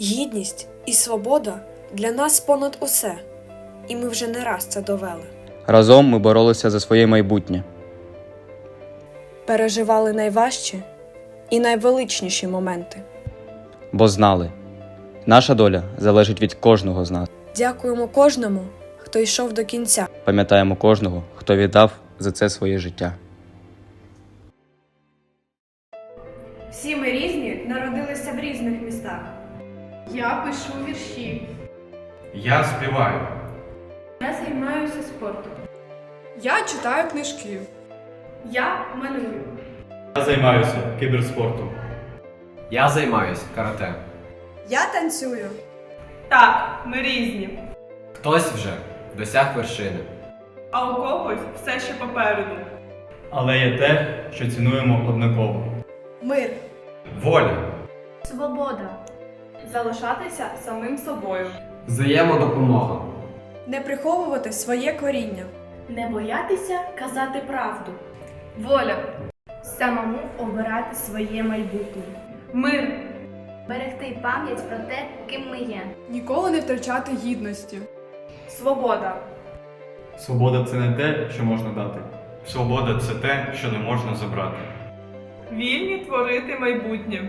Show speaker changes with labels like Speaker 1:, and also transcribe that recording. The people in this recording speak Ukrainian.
Speaker 1: Гідність і свобода для нас понад усе, і ми вже не раз це довели.
Speaker 2: Разом ми боролися за своє майбутнє.
Speaker 1: Переживали найважчі і найвеличніші моменти.
Speaker 2: бо знали, наша доля залежить від кожного з нас.
Speaker 1: Дякуємо кожному, хто йшов до кінця.
Speaker 2: Пам'ятаємо кожного, хто віддав за це своє життя.
Speaker 3: Всі ми різні, народилися в різних містах.
Speaker 4: Я пишу вірші.
Speaker 5: Я співаю.
Speaker 3: Я займаюся спортом.
Speaker 4: Я читаю книжки.
Speaker 3: Я малюю.
Speaker 5: Я займаюся кіберспортом.
Speaker 6: Я займаюсь карате.
Speaker 4: Я танцюю.
Speaker 7: Так, ми різні,
Speaker 6: Хтось вже досяг вершини.
Speaker 7: а у когось все ще попереду.
Speaker 5: Але є те, що цінуємо однаково.
Speaker 4: Мир.
Speaker 5: Воля.
Speaker 3: Свобода. Залишатися самим собою.
Speaker 6: Взаємодопомога.
Speaker 4: Не приховувати своє коріння.
Speaker 3: Не боятися казати правду. Воля. Самому обирати своє майбутнє. Мир.
Speaker 8: Берегти пам'ять про те, ким ми є.
Speaker 4: Ніколи не втрачати гідності.
Speaker 7: Свобода.
Speaker 5: Свобода це не те, що можна дати. Свобода це те, що не можна забрати.
Speaker 7: Вільні творити майбутнє.